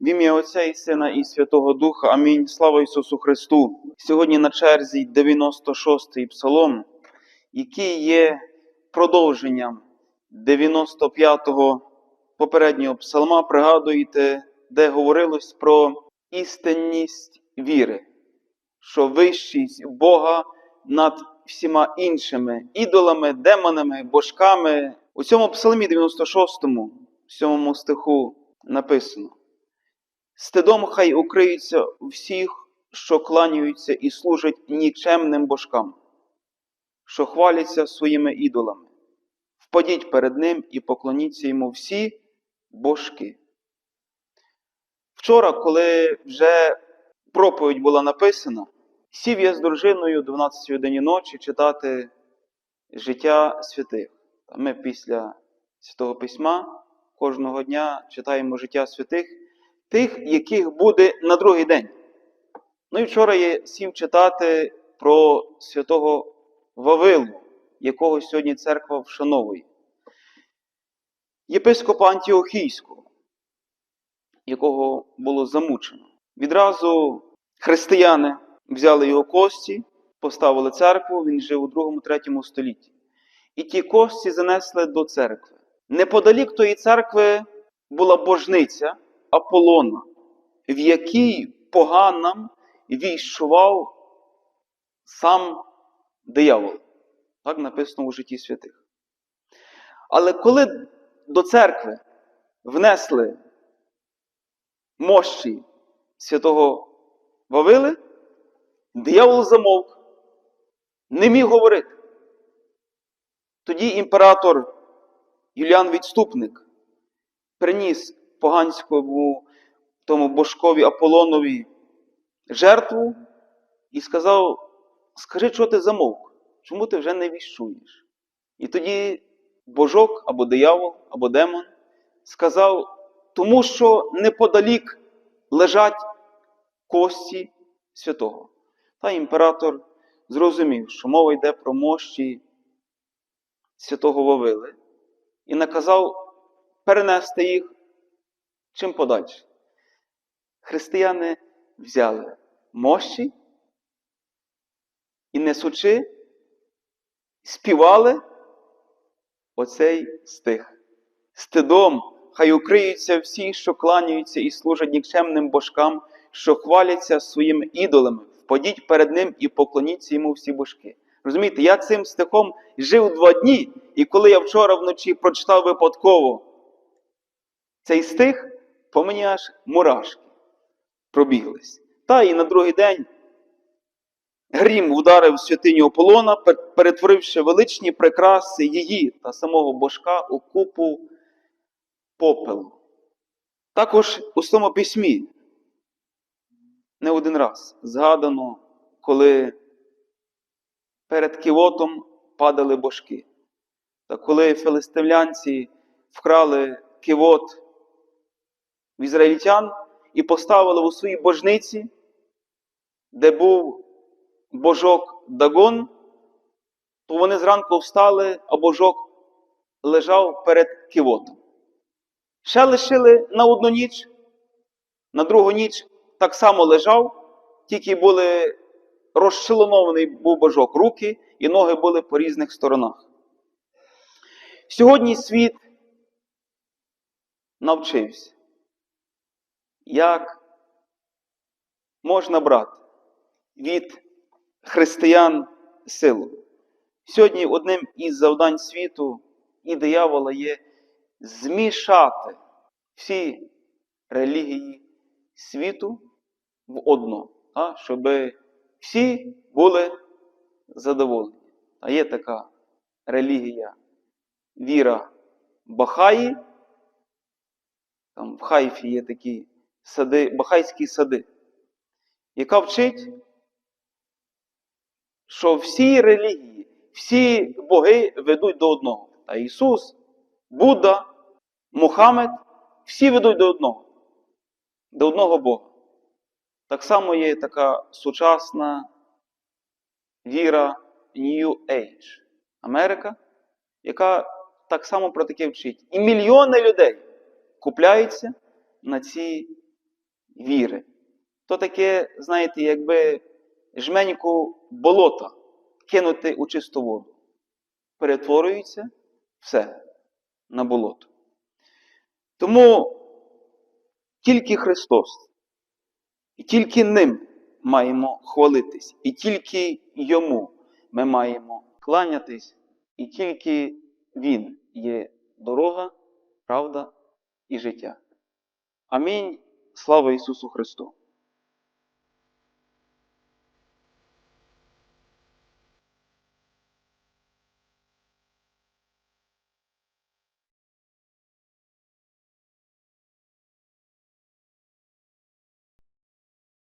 В ім'я Отця і Сина і Святого Духа. Амінь. Слава Ісусу Христу. Сьогодні на черзі 96-й псалом, який є продовженням 95-го попереднього псалма. Пригадуєте, де говорилось про істинність віри, що вищість Бога над всіма іншими ідолами, демонами, божками. У цьому псалмі 96-му, 7 стиху написано. Стидом хай укриються всіх, що кланяються і служать нікчемним божкам, що хваляться своїми ідолами. Впадіть перед ним і поклоніться йому всі божки. Вчора, коли вже проповідь була написана, сів я з дружиною 12 годині ночі читати життя святих. Ми після Святого Письма кожного дня читаємо життя святих тих, яких буде на другий день. Ну і вчора я сів читати про святого Вавилу, якого сьогодні церква вшановує. Єпископа Антіохійського, якого було замучено. Відразу християни взяли його кості, поставили церкву, він жив у 2-3 столітті. І ті кості занесли до церкви. Неподалік тої церкви була божниця. Аполлона, в якій поганам війшував сам диявол. Так написано у житті святих. Але коли до церкви внесли мощі святого Вавили, диявол замовк, не міг говорити. Тоді імператор Юліан Відступник приніс поганському тому божкові Аполлонові жертву і сказав: Скажи, чого ти замовк? Чому ти вже не віщуєш? І тоді божок або диявол, або демон сказав, тому що неподалік лежать кості святого. Та імператор зрозумів, що мова йде про мощі святого Вавили, і наказав перенести їх чим подальше. Християни взяли мощі і несучи, співали оцей стих. Стидом хай укриються всі, що кланяються і служать нікчемним божкам, що хваляться своїми ідолами. Впадіть перед ним і поклоніться йому всі божки. Розумієте, я цим стихом жив два дні, і коли я вчора вночі прочитав випадково цей стих, по мені аж мурашки пробіглись. Та і на другий день грім ударив святиню Аполлона, перетворивши величні прикраси її та самого божка у купу попелу. Також у цьому письмі не один раз згадано, коли перед ківотом падали божки. Та коли филистимлянці вкрали кивот в ізраїльтян і поставили у своїй божниці, де був божок Дагон, то вони зранку встали, а божок лежав перед кивотом. Ще лишили на одну ніч, на другу ніч так само лежав, тільки були розчленований був божок, руки і ноги були по різних сторонах. Сьогодні світ навчився, як можна брати від християн силу. Сьогодні одним із завдань світу і диявола є змішати всі релігії світу в одно, щоб всі були задоволені. А є така релігія віра Бахаї. Там в Хайфі є такі сади, бахайські сади, яка вчить, що всі релігії, всі боги ведуть до одного. Та Ісус, Будда, Мухаммед, всі ведуть до одного, до одного Бога. Так само є така сучасна віра New Age Америка, яка так само про таке вчить. І мільйони людей купляються на ці віри. То таке, знаєте, якби жменьку болота кинути у чисту воду. Перетворюється все на болото. Тому тільки Христос, і тільки ним маємо хвалитись, і тільки Йому ми маємо кланятись, і тільки Він є дорога, правда і життя. Амінь. Слава Ісусу Христу!